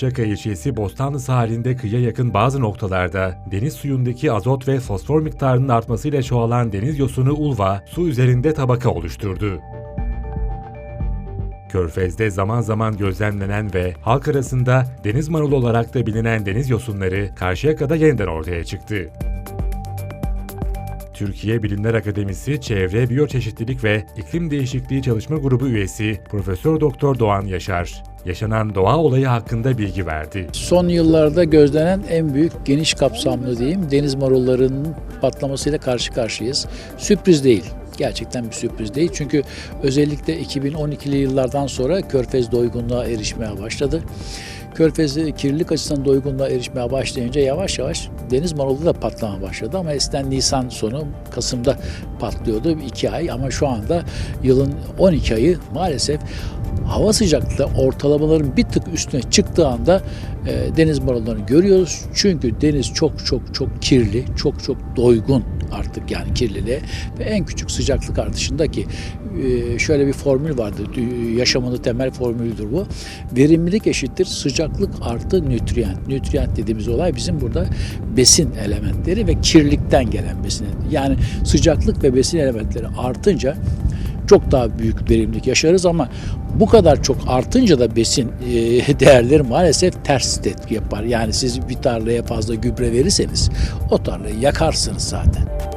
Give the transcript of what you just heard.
Şaka ilçesi Bostanlı sahilinde kıyıya yakın bazı noktalarda deniz suyundaki azot ve fosfor miktarının artmasıyla çoğalan deniz yosunu ulva su üzerinde tabaka oluşturdu. Körfez'de zaman zaman gözlemlenen ve halk arasında deniz marulu olarak da bilinen deniz yosunları Karşıyaka'da yeniden ortaya çıktı. Türkiye Bilimler Akademisi Çevre, Biyoçeşitlilik ve İklim Değişikliği Çalışma Grubu üyesi Profesör Doktor Doğan Yaşar, yaşanan doğa olayı hakkında bilgi verdi. Son yıllarda gözlenen en büyük geniş kapsamlı diyeyim deniz marullarının patlamasıyla karşı karşıyayız. Sürpriz değil. Gerçekten bir sürpriz değil. Çünkü özellikle 2012'li yıllardan sonra Körfez doygunluğa erişmeye başladı. Körfez kirlilik açısından doygunluğa erişmeye başlayınca yavaş yavaş deniz marulu da patlama başladı. Ama eskiden Nisan sonu Kasım'da patlıyordu. 2 ay ama şu anda yılın 12 ayı maalesef hava sıcaklığı ortalamaların bir tık üstüne çıktığı anda e, deniz marullarını görüyoruz. Çünkü deniz çok çok çok kirli, çok çok doygun artık yani kirliliğe ve en küçük sıcaklık artışındaki e, şöyle bir formül vardır. Yaşamının temel formülüdür bu. Verimlilik eşittir sıcaklık artı nütriyent. Nütriyent dediğimiz olay bizim burada besin elementleri ve kirlilikten gelen besin. Yani sıcaklık ve besin elementleri artınca çok daha büyük verimlilik yaşarız ama bu kadar çok artınca da besin e, değerleri maalesef ters etki yapar. Yani siz bir tarlaya fazla gübre verirseniz o tarlayı yakarsınız zaten.